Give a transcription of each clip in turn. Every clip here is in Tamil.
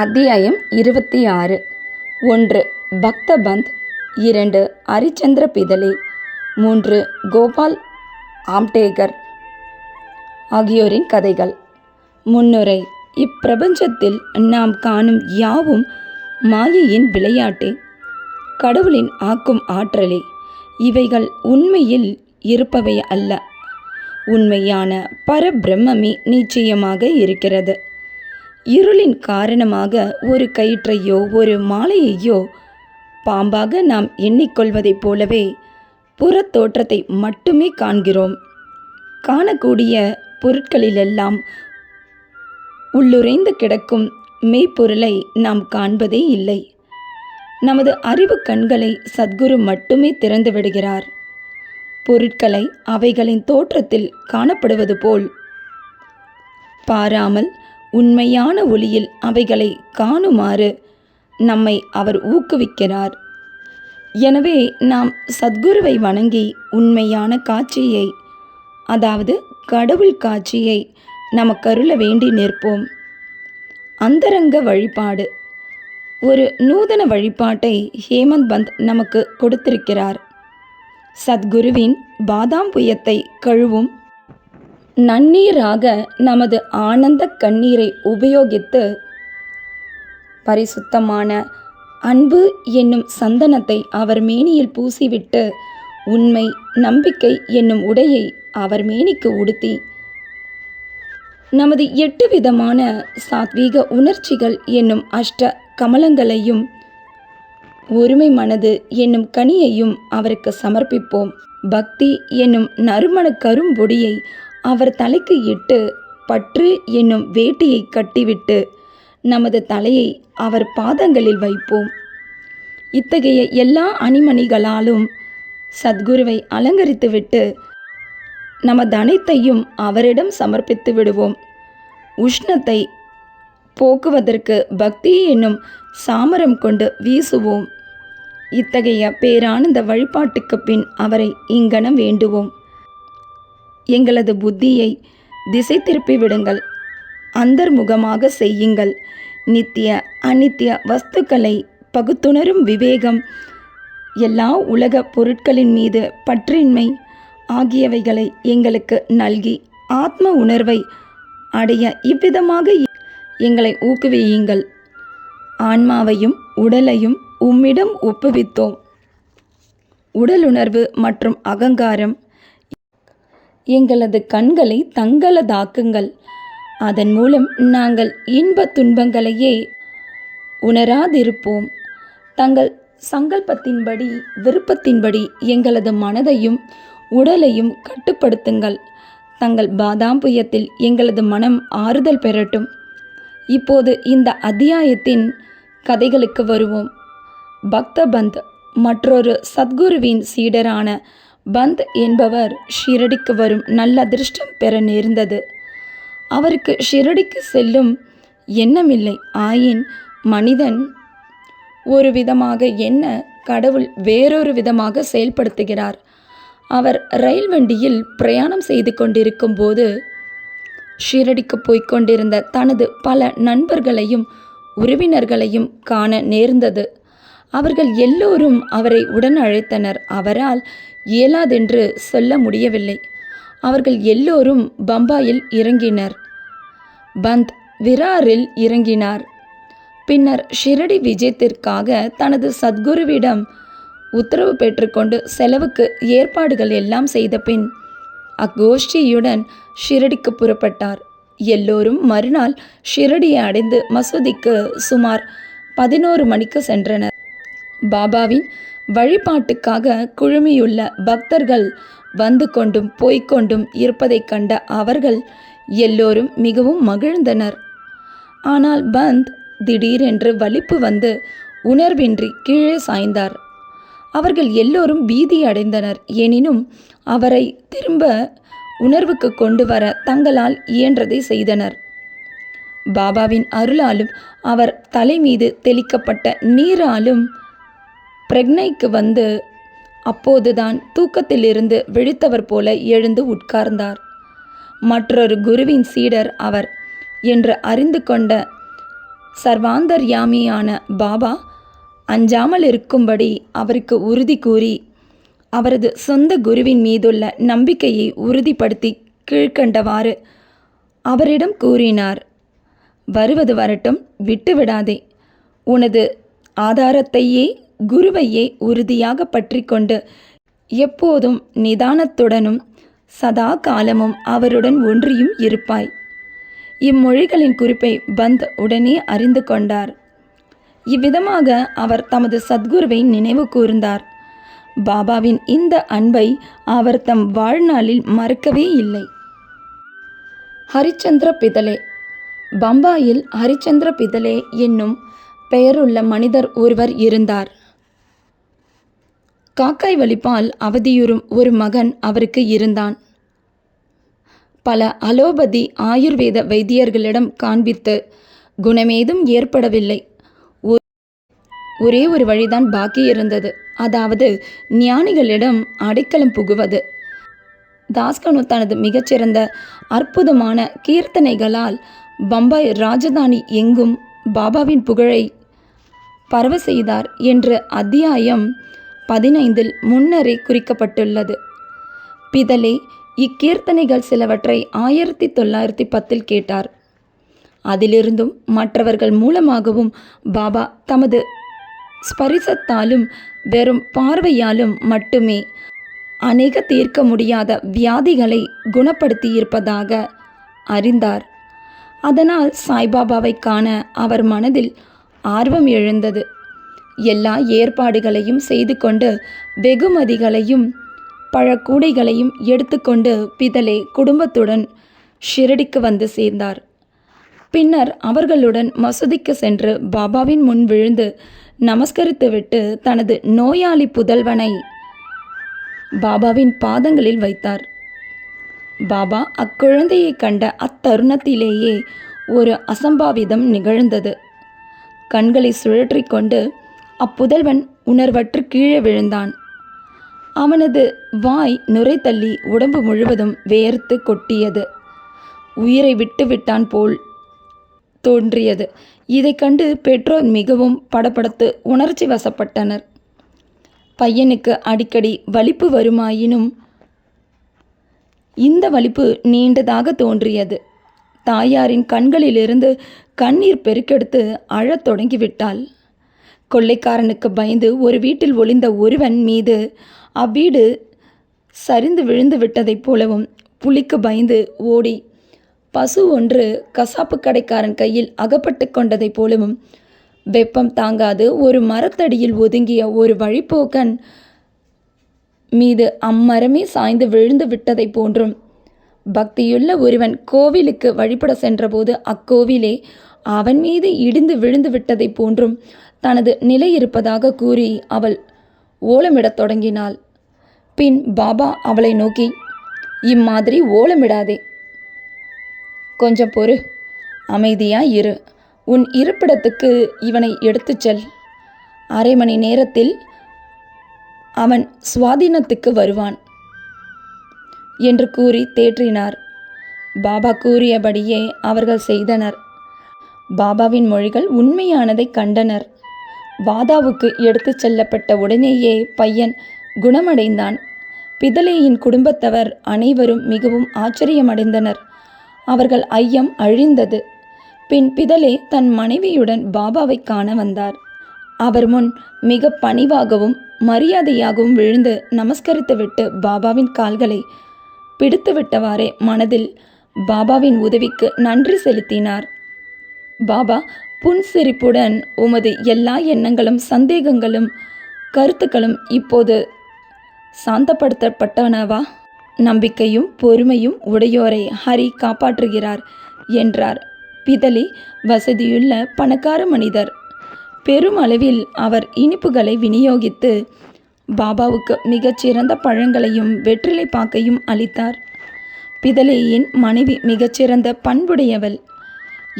அத்தியாயம் இருபத்தி ஆறு ஒன்று பக்தபந்த். இரண்டு ஹரிச்சந்திர பிதலி. மூன்று கோபால் ஆம்டேகர் ஆகியோரின் கதைகள். முன்னுரை இப்பிரபஞ்சத்தில் நாம் காணும் யாவும் மாயையின் விளையாட்டே. கடவுளின் ஆக்கும் ஆற்றலே. இவைகள் உண்மையில் இருப்பவை அல்ல. உண்மையான பரபிரம்மமே நிச்சயமாக இருக்கிறது. இருளின் காரணமாக ஒரு கயிற்றையோ ஒரு மாலையையோ பாம்பாக நாம் எண்ணிக்கொள்வதைப் போலவே புறத் தோற்றத்தை மட்டுமே காண்கிறோம். காணக்கூடிய பொருட்களிலெல்லாம் உள்ளுரைந்து கிடக்கும் மெய்ப்பொருளை நாம் காண்பதே இல்லை. நமது அறிவு கண்களை சத்குரு மட்டுமே திறந்து விடுகிறார். பொருட்களை அவைகளின் தோற்றத்தில் காணப்படுவது போல். பாராமல் உண்மையான ஒளியில் அவைகளை காணுமாறு நம்மை அவர் ஊக்குவிக்கிறார். எனவே நாம் சத்குருவை வணங்கி உண்மையான காட்சியை அதாவது கடவுள் காட்சியை நமக்கருள வேண்டி நிற்போம். அந்தரங்க வழிபாடு. ஒரு நூதன வழிபாட்டை ஹேமந்த் பந்த் நமக்கு கொடுத்திருக்கிறார். சத்குருவின் பாதாம் புயத்தை கழுவும் நன்னீராக நமது ஆனந்த கண்ணீரை உபயோகித்து பரிசுத்தமான அன்பு என்னும் சந்தனத்தை அவர் மேனியில் பூசிவிட்டு உண்மை நம்பிக்கை என்னும் உடையை அவர் மேனிக்கு உடுத்தி நமது எட்டு விதமான சாத்வீக உணர்ச்சிகள் என்னும் அஷ்ட கமலங்களையும் ஒருமை மனது என்னும் கனியையும் அவருக்கு சமர்ப்பிப்போம். பக்தி என்னும் நறுமண கரும்பொடியை அவர் தலைக்கு இட்டு பற்று என்னும் வேட்டியை கட்டிவிட்டு நமது தலையை அவர் பாதங்களில் வைப்போம். இத்தகைய எல்லா அணிமணிகளாலும் சத்குருவை அலங்கரித்துவிட்டு நமது அனைத்தையும் அவரிடம் சமர்ப்பித்து விடுவோம். உஷ்ணத்தை போக்குவதற்கு பக்தி என்னும் சாமரம் கொண்டு வீசுவோம். இத்தகைய பேரானந்த வழிபாட்டுக்கு பின் அவரை இங்கனம் வேண்டுவோம். எங்களது புத்தியை திசை திருப்பி விடுங்கள். அந்தர்முகமாக செய்யுங்கள். நித்திய அநித்திய வஸ்துக்களை பகுத்துணரும் விவேகம் எல்லா உலக பொருட்களின் மீது பற்றின்மை ஆகியவைகளை எங்களுக்கு நல்கி ஆத்ம உணர்வை அடைய இவ்விதமாக எங்களை ஊக்குவியுங்கள். ஆன்மாவையும் உடலையும் உம்மிடம் ஒப்புவித்தோம். உடலுணர்வு மற்றும் அகங்காரம் எங்களது கண்களை தங்களதாக்குங்கள். அதன் மூலம் நாங்கள் இன்ப துன்பங்களையே உணராதிருப்போம். தங்கள் சங்கல்பத்தின்படி விருப்பத்தின்படி எங்களது மனதையும் உடலையும் கட்டுப்படுத்துங்கள். தங்கள் பாதாம்புயத்தில் எங்களது மனம் ஆறுதல் பெறட்டும். இப்போது இந்த அத்தியாயத்தின் கதைகளுக்கு வருவோம். பக்தபந்த் மற்றொரு சத்குருவின் சீடரான பந்த் என்பவர் ஷிரடிக்கு வரும் நல்ல அதிர்ஷ்டம் பெற நேர்ந்தது. அவருக்கு ஷிரடிக்கு செல்லும் எண்ணமில்லை. ஆயின் மனிதன் ஒரு விதமாக என்ன கடவுள் வேறொரு விதமாக செயல்படுத்துகிறார். அவர் ரயில் வண்டியில் பிரயாணம் செய்து கொண்டிருக்கும் போது ஷிரடிக்கு போய்க் கொண்டிருந்த தனது பல நண்பர்களையும் உறவினர்களையும் காண நேர்ந்தது. அவர்கள் எல்லோரும் அவரை உடன் அழைத்தனர். அவரால் இயலாதென்று சொல்ல முடியவில்லை. அவர்கள் எல்லோரும் பம்பாயில் இறங்கினர். பந்த் விராரில் இறங்கினார். பின்னர் ஷிரடி விஜயத்திற்காக தனது சத்குருவிடம் உத்தரவு பெற்றுக்கொண்டு செலவுக்கு ஏற்பாடுகள் எல்லாம் செய்த பின் அக்கோஷ்டியுடன் ஷிரடிக்கு புறப்பட்டார். எல்லோரும் மறுநாள் ஷிரடியை அடைந்து மசூதிக்கு சுமார் பதினோரு மணிக்கு சென்றனர். பாபாவின் வழிபாட்டுக்காக குழுமியுள்ள பக்தர்கள் வந்து கொண்டும் போய்க்கொண்டும் இருப்பதைக் கண்ட அவர்கள் எல்லோரும் மிகவும் மகிழ்ந்தனர். ஆனால் பந்த் திடீரென்று வலிப்பு வந்து உணர்வின்றி கீழே சாய்ந்தார். அவர்கள் எல்லோரும் பீதி அடைந்தனர். எனினும் அவரை திரும்ப உணர்வுக்கு கொண்டு வர தங்களால் இயன்றதை செய்தனர். பாபாவின் அருளாலும் அவர் தலை மீது தெளிக்கப்பட்ட நீராலும் பிரக்னைக்கு வந்து அப்போதுதான் தூக்கத்திலிருந்து விழித்தவர் போல எழுந்து உட்கார்ந்தார். மற்றொரு குருவின் சீடர் அவர் என்று அறிந்து கொண்ட சர்வாந்தர்யாமியான பாபா அஞ்சாமல் இருக்கும்படி அவருக்கு உறுதி கூறி அவரது சொந்த குருவின் மீதுள்ள நம்பிக்கையை உறுதிப்படுத்தி கீழ்க்கண்டவாறு அவரிடம் கூறினார். வருவது வரட்டும் விட்டுவிடாதே. உனது ஆதாரத்தையே குருவையே உறுதியாக பற்றி கொண்டு எப்போதும் நிதானத்துடனும் சதா காலமும் அவருடன் ஒன்றியும் இருப்பாய். இம்மொழிகளின் குறிப்பை பந்த் உடனே அறிந்து கொண்டார். இவ்விதமாக அவர் தமது சத்குருவை நினைவு கூர்ந்தார். பாபாவின் இந்த அன்பை அவர் தம் வாழ்நாளில் மறக்கவே இல்லை. ஹரிச்சந்திர பிதலே. பம்பாயில் ஹரிச்சந்திர பிதலே என்னும் பெயருள்ள மனிதர் ஒருவர் இருந்தார். காக்காய் வலிப்பால் அவதியுறும் ஒரு மகன் அவருக்கு இருந்தான். பல அலோபதி ஆயுர்வேத வைத்தியர்களிடம் காண்பித்து குணமேதும் ஏற்படவில்லை. ஒரே ஒரு வழிதான் பாக்கி இருந்தது. அதாவது ஞானிகளிடம் அடைக்கலம் புகுவது. தாஸ்கனு தனது மிகச்சிறந்த அற்புதமான கீர்த்தனைகளால் பம்பாய் ராஜதானி எங்கும் பாபாவின் புகழை பரவ செய்தார் என்று அத்தியாயம் பதினைந்தில் முன்னரே குறிக்கப்பட்டுள்ளது. பிதலே இக்கீர்த்தனைகள் சிலவற்றை ஆயிரத்தி தொள்ளாயிரத்தி பத்தில் கேட்டார். அதிலிருந்தும் மற்றவர்கள் மூலமாகவும் பாபா தமது ஸ்பரிசத்தாலும் வெறும் பார்வையாலும் மட்டுமே அநேக தீர்க்க முடியாத வியாதிகளை குணப்படுத்தியிருப்பதாக அறிந்தார். அதனால் சாய்பாபாவை காண அவர் மனதில் ஆர்வம் எழுந்தது. எல்லா ஏற்பாடுகளையும் செய்து கொண்டு வெகுமதிகளையும் பழக்கூடைகளையும் எடுத்துக்கொண்டு பிதலே குடும்பத்துடன் ஷிரடிக்கு வந்து சேர்ந்தார். பின்னர் அவர்களுடன் மசூதிக்கு சென்று பாபாவின் முன் விழுந்து நமஸ்கரித்துவிட்டு தனது நோயாளி புதல்வனை பாபாவின் பாதங்களில் வைத்தார். பாபா அக்குழந்தையை கண்ட அத்தருணத்திலேயே ஒரு அசம்பாவிதம் நிகழ்ந்தது. கண்களை சுழற்றிக்கொண்டு அப்புதல்வன் உணர்வற்று கீழே விழுந்தான். அவனது வாய் நுரை தள்ளி உடம்பு முழுவதும் வேர்த்து கொட்டியது. உயிரை விட்டு விட்டான் போல் தோன்றியது. இதைக் கண்டு பெற்றோர் மிகவும் படப்படுத்து உணர்ச்சி வசப்பட்டனர். பையனுக்கு அடிக்கடி வலிப்பு வருமாயினும் இந்த வலிப்பு நீண்டதாக தோன்றியது. தாயாரின் கண்களிலிருந்து கண்ணீர் பெருக்கெடுத்து அழத் தொடங்கிவிட்டாள். கொள்ளைக்காரனுக்கு பயந்து ஒரு வீட்டில் ஒளிந்த ஒருவன் மீது அவ்வீடு சரிந்து விழுந்து விட்டதைப் போலவும் புலிக்கு பயந்து ஓடி பசு ஒன்று கசாப்பு கடைக்காரன் கையில் அகப்பட்டு கொண்டதைப் போலவும் வெப்பம் தாங்காது ஒரு மரத்தடியில் ஒதுங்கிய ஒரு வழிப்போக்கன் மீது அம்மரமே சாய்ந்து விழுந்து விட்டதைப் போன்றும். பக்தியுள்ள ஒருவன் கோவிலுக்கு வழிபட சென்றபோது அக்கோவிலே அவன் மீது இடிந்து விழுந்து விட்டதைப் போன்றும். தனது நிலை இருப்பதாக கூறி அவள் ஓலமிடத் தொடங்கினாள். பின் பாபா அவளை நோக்கி இம்மாதிரி ஓலமிடாதே. கொஞ்சம் பொறு. அமைதியாக இரு. உன் இருப்பிடத்துக்கு இவனை எடுத்துச் செல். அரை மணி நேரத்தில் அவன் சுவாதீனத்துக்கு வருவான் என்று கூறி தேற்றினார். பாபா கூறியபடியே அவர்கள் செய்தனர். பாபாவின் மொழிகள் உண்மையானதை கண்டனர். வாதாவுக்கு எடுத்துச் செல்லப்பட்ட உடனேயே பையன் குணமடைந்தான். பிதலேயின் குடும்பத்தவர் அனைவரும் மிகவும் ஆச்சரியமடைந்தனர். அவர்கள் ஐயம் அழிந்தது. பின் பிதலே தன் மனைவியுடன் பாபாவை காண வந்தார். அவர் முன் மிக பணிவாகவும் மரியாதையாகவும் விழுந்து நமஸ்கரித்துவிட்டு பாபாவின் கால்களை பிடித்துவிட்டவாறே மனதில் பாபாவின் உதவிக்கு நன்றி செலுத்தினார். பாபா புன்சிரிப்புடன் உமது எல்லா எண்ணங்களும் சந்தேகங்களும் கருத்துக்களும் இப்போது சாந்தப்படுத்தப்பட்டனவா? நம்பிக்கையும் பொறுமையும் உடையோரை ஹரி காப்பாற்றுகிறார் என்றார். பிதலி வசதியுள்ள பணக்கார மனிதர் பெருமளவில் அவர் இனிப்புகளை விநியோகித்து பாபாவுக்கு மிகச்சிறந்த பழங்களையும் வெற்றிலை பாக்கையும் அளித்தார். பிதலேயின் மனைவி மிகச்சிறந்த பண்புடையவள்.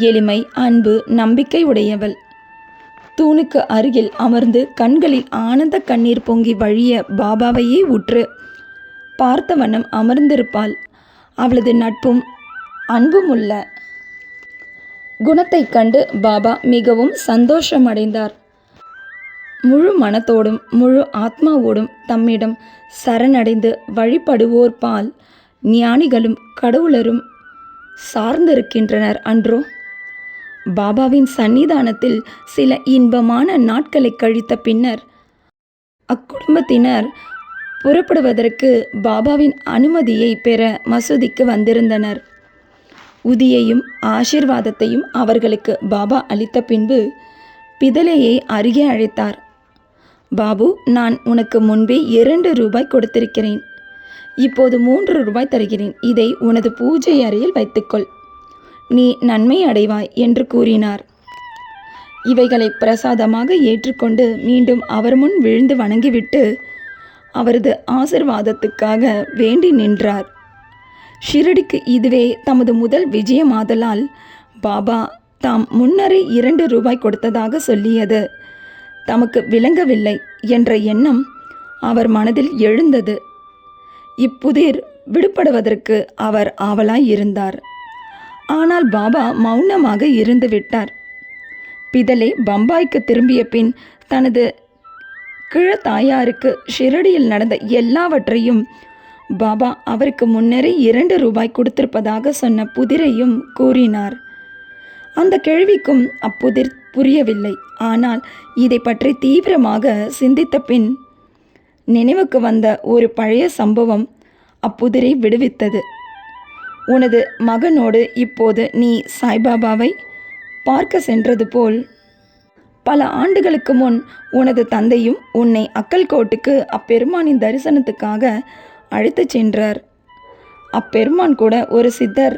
எளிமை அன்பு நம்பிக்கை உடையவள். தூணுக்கு அருகில் அமர்ந்து கண்களில் ஆனந்த கண்ணீர் பொங்கி வழிய பாபாவையே உற்று. பார்த்த வண்ணம் அமர்ந்திருப்பாள். அவளது நட்பும் அன்பும் உள்ள குணத்தைக் கண்டு பாபா மிகவும் சந்தோஷமடைந்தார். முழு மனத்தோடும் முழு ஆத்மாவோடும் தம்மிடம் சரணடைந்து வழிபடுவோர் பால் ஞானிகளும் கடவுளரும் சார்ந்திருக்கின்றனர் அன்றோ. பாபாவின் சன்னிதானத்தில் சில இன்பமான நாட்களை கழித்த பின்னர் அக்குடும்பத்தினர் புறப்படுவதற்கு பாபாவின் அனுமதியை பெற மசூதிக்கு வந்திருந்தனர். உதியையும் ஆசிர்வாதத்தையும் அவர்களுக்கு பாபா அளித்த பின்பு பிதலையை அருகே அழைத்தார். பாபு நான் உனக்கு முன்பே இரண்டு ரூபாய் கொடுத்திருக்கிறேன். இப்போது மூன்று ரூபாய் தருகிறேன். இதை உனது பூஜை அறையில் வைத்துக்கொள். நீ நன்மை அடைவாய் என்று கூறினார். இவைகளை பிரசாதமாக ஏற்றுக்கொண்டு மீண்டும் அவர் முன் விழுந்து வணங்கிவிட்டு அவரது ஆசிர்வாதத்துக்காக வேண்டி நின்றார். ஷிரடிக்கு இதுவே தமது முதல் விஜயமாதலால் பாபா தாம் முன்னரே இரண்டு ரூபாய் கொடுத்ததாக சொல்லியது. தமக்கு விளங்கவில்லை என்ற எண்ணம் அவர் மனதில் எழுந்தது. இப்புதிர் விடுபடுவதற்கு அவர் ஆவலாய் இருந்தார். ஆனால் பாபா மௌனமாக இருந்து விட்டார். பிதலே பம்பாய்க்கு திரும்பிய பின் தனது கிழத்தாயாருக்கு ஷிரடியில் நடந்த எல்லாவற்றையும் பாபா அவருக்கு முன்னரே இரண்டு ரூபாய் கொடுத்திருப்பதாக சொன்ன புதிரையும் கூறினார். அந்த கேள்விக்கும் அப்புதிர் புரியவில்லை. ஆனால் இதை பற்றி தீவிரமாக சிந்தித்த பின் நினைவுக்கு வந்த ஒரு பழைய சம்பவம் அப்புதிரை விடுவித்தது. உனது மகனோடு இப்போது நீ சாய்பாபாவை பார்க்க சென்றது போல். பல ஆண்டுகளுக்கு முன் உனது தந்தையும் உன்னை அக்கல்கோட்டுக்கு அப்பெருமானின் தரிசனத்துக்காக அழைத்துச் சென்றார். அப்பெருமான் கூட ஒரு சித்தர்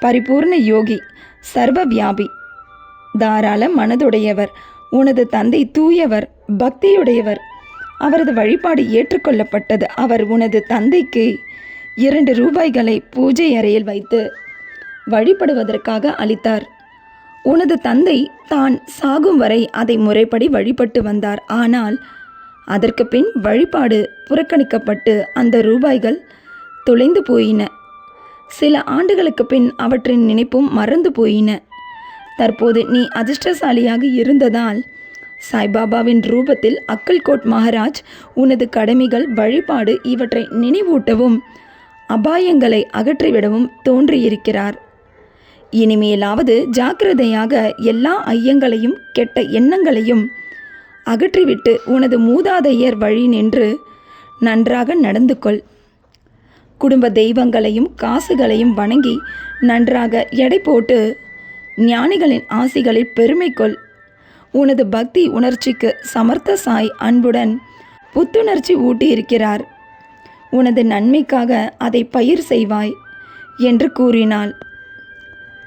பரிபூர்ண யோகி சர்வ வியாபி தாராள மனதுடையவர் உனது தந்தை தூயவர் பக்தியுடையவர். அவரது வழிபாடு ஏற்றுக்கொள்ளப்பட்டது. அவர் உனது தந்தைக்கு இரண்டு ரூபாய்களை பூஜை அறையில் வைத்து வழிபடுவதற்காக அளித்தார். உனது தந்தை தான் சாகும் வரை அதை முறைப்படி வழிபட்டு வந்தார். ஆனால் அதற்கு பின் வழிபாடு புறக்கணிக்கப்பட்டு அந்த ரூபாய்கள் தொலைந்து போயின. சில ஆண்டுகளுக்கு பின் அவற்றின் நினைப்பும் மறந்து போயின. தற்போது நீ அதிர்ஷ்டசாலியாக இருந்ததால் சாய்பாபாவின் ரூபத்தில் அக்கல்கோட் மகாராஜ் உனது கடமைகள் வழிபாடு இவற்றை நினைவூட்டவும் அபாயங்களை அகற்றிவிடவும் தோன்றியிருக்கிறார். இனிமேலாவது ஜாக்கிரதையாக எல்லா ஐயங்களையும் கெட்ட எண்ணங்களையும் அகற்றிவிட்டு உனது மூதாதையர் வழி நின்று நன்றாக நடந்து கொள் குடும்ப தெய்வங்களையும் காசுகளையும் வணங்கி நன்றாக எடை போட்டு ஞானிகளின் ஆசிகளில் பெருமை கொள் உனது பக்தி உணர்ச்சிக்கு சமர்த்த சாய் அன்புடன் புத்துணர்ச்சி ஊட்டியிருக்கிறார். உனது நன்மைக்காக அதை பயிர் செய்வாய் என்று கூறினாள்.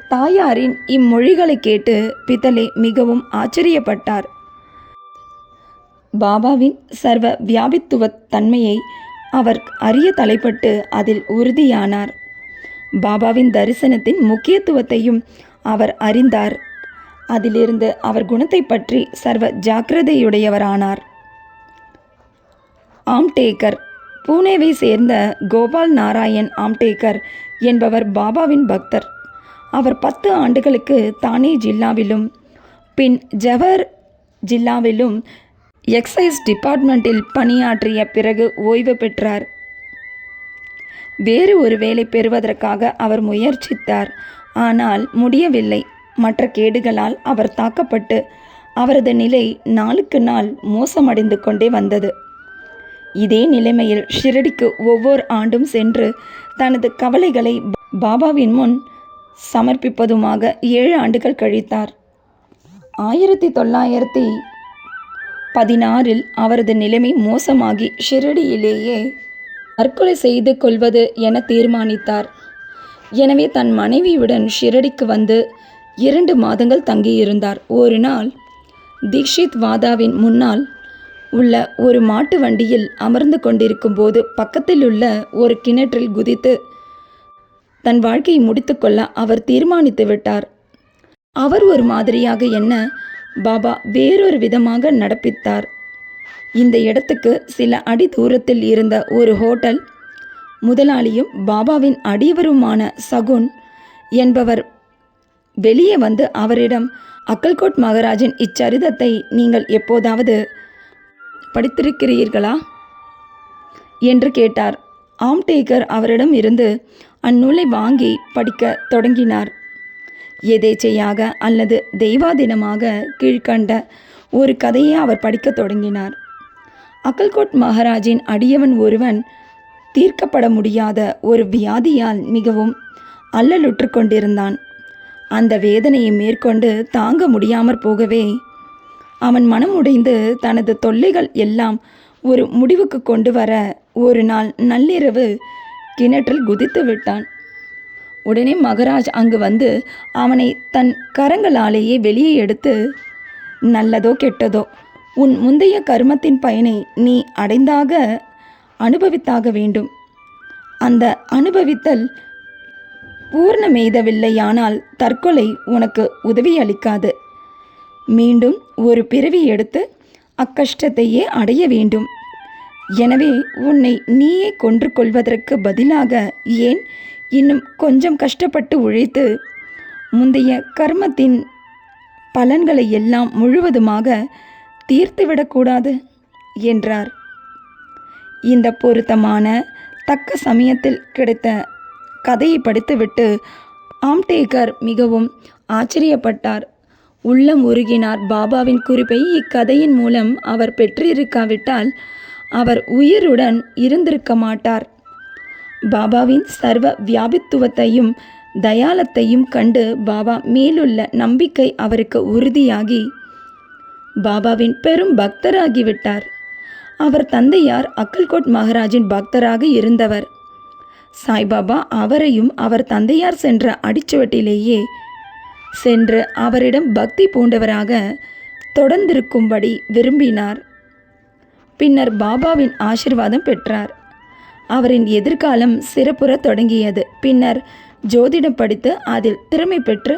தாயாரின் இம்மொழிகளை கேட்டு பித்தலே மிகவும் ஆச்சரியப்பட்டார். பாபாவின் சர்வ வியாபித்துவ தன்மையை அவர் அறிய தலைப்பட்டு அதில் உறுதியானார். பாபாவின் தரிசனத்தின் முக்கியத்துவத்தையும் அவர் அறிந்தார். அதிலிருந்து அவர் குணத்தை பற்றி சர்வ ஜாக்கிரதையுடையவரானார். ஆம்டேக்கர் பூனேவை சேர்ந்த கோபால் நாராயண் ஆம்டேகர் என்பவர் பாபாவின் பக்தர். அவர் பத்து ஆண்டுகளுக்கு தானே ஜில்லாவிலும் பின் ஜவர் ஜில்லாவிலும் எக்ஸைஸ் டிபார்ட்மெண்ட்டில் பணியாற்றிய பிறகு ஓய்வு பெற்றார். வேறு ஒரு வேலை பெறுவதற்காக அவர் முயற்சித்தார். ஆனால் முடியவில்லை. மற்ற கேடுகளால் அவர் தாக்கப்பட்டு அவரது நிலை நாளுக்கு நாள் மோசமடைந்து கொண்டே வந்தது. இதே நிலைமையில் ஷிரடிக்கு ஒவ்வொரு ஆண்டும் சென்று தனது கவலைகளை பாபாவின் முன் சமர்ப்பிப்பதுமாக ஏழு ஆண்டுகள் கழித்தார். ஆயிரத்தி தொள்ளாயிரத்தி பதினாறில் அவரது நிலைமை மோசமாகி ஷிரடியிலேயே தற்கொலை செய்து கொள்வது என தீர்மானித்தார். எனவே தன் மனைவியுடன் ஷிரடிக்கு வந்து இரண்டு மாதங்கள் தங்கியிருந்தார். ஒரு நாள் தீக்ஷித் வாதாவின் முன்னால் உள்ள ஒரு மாட்டு வண்டியில் அமர்ந்து கொண்டிருக்கும் போது பக்கத்தில் உள்ள ஒரு கிணற்றில் குதித்து தன் வாழ்க்கையை முடித்துக்கொள்ள அவர் தீர்மானித்து விட்டார். அவர் ஒரு மாதிரியாக என்ன? பாபா வேறொரு விதமாக நடப்பித்தார். இந்த இடத்துக்கு சில அடி தூரத்தில் இருந்த ஒரு ஹோட்டல் முதலாளியும் பாபாவின் அடியவருமான சகுன் என்பவர் வெளியே வந்து அவரிடம் அக்கல்கோட் மகாராஜின் இச்சரிதத்தை நீங்கள் எப்போதாவது படித்திருக்கிறீர்களா? என்று கேட்டார். ஆம்டேக்கர் அவரிடம் இருந்து அந்நூலை வாங்கி படிக்க தொடங்கினார். எதேச்சையாக அல்லது தெய்வாதீனமாக கீழ்கண்ட ஒரு கதையை அவர் படிக்கத் தொடங்கினார். அக்கல்கோட் மகாராஜின் அடியவன் ஒருவன் தீர்க்கப்பட முடியாத ஒரு வியாதியால் மிகவும் அல்லலுற்று கொண்டிருந்தான். அந்த வேதனையை மேற்கொண்டு தாங்க முடியாமற் போகவே அவன் மனம் உடைந்து தனது தொல்லைகள் எல்லாம் ஒரு முடிவுக்கு கொண்டு வர ஒரு நாள் நள்ளிரவு கிணற்றில் குதித்து விட்டான். உடனே மகராஜ் அங்கு வந்து அவனை தன் கரங்களாலேயே வெளியே எடுத்து நல்லதோ கெட்டதோ உன் முந்தைய கர்மத்தின் பயனை நீ அடைந்தாக அனுபவித்தாக வேண்டும். அந்த அனுபவித்தல் பூர்ணமெய்தவில்லையானால் தற்கொலை உனக்கு உதவி அளிக்காது மீண்டும் ஒரு பிறவி எடுத்து அக்கஷ்டத்தையே அடைய வேண்டும். எனவே உன்னை நீயே கொன்று கொள்வதற்கு பதிலாக ஏன் இன்னும் கொஞ்சம் கஷ்டப்பட்டு உழைத்து முந்தைய கர்மத்தின் பலன்களை எல்லாம் முழுவதுமாக தீர்த்துவிடக்கூடாது என்றார். இந்த பொருத்தமான தக்க சமயத்தில் கிடைத்த கதையை படித்துவிட்டு ஆம்டேகர் மிகவும் ஆச்சரியப்பட்டார். உள்ளம் உருகினார். பாபாவின் குறிப்பை இக்கதையின் மூலம் அவர் பெற்றிருக்காவிட்டால் அவர் உயிருடன் இருந்திருக்க மாட்டார். பாபாவின் சர்வ வியாபித்துவத்தையும் தயாலத்தையும் கண்டு பாபா மேலுள்ள நம்பிக்கை அவருக்கு உறுதியாகி பாபாவின் பெரும் பக்தராகிவிட்டார். அவர் தந்தையார் அக்கல்கோட் மகாராஜின் பக்தராக இருந்தவர். சாய்பாபா அவரையும் அவர் தந்தையார் சென்ற அடிச்சுவட்டிலேயே சென்று அவரிடம் பக்தி பூண்டவராக தொடர்ந்திருக்கும்படி விரும்பினார். பின்னர் பாபாவின் ஆசிர்வாதம் பெற்றார். அவரின் எதிர்காலம் சிறப்புற தொடங்கியது. பின்னர் ஜோதிடம் படித்து அதில் திறமை பெற்று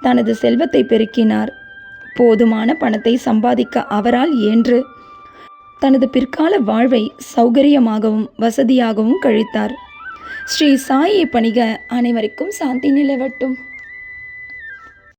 தனது செல்வத்தை பெருக்கினார். போதுமான பணத்தை சம்பாதிக்க அவரால் இயன்று தனது பிற்கால வாழ்வை சௌகரியமாகவும் வசதியாகவும் கழித்தார். ஸ்ரீ சாயை பணிக அனைவருக்கும் சாந்தி நிலவட்டும்.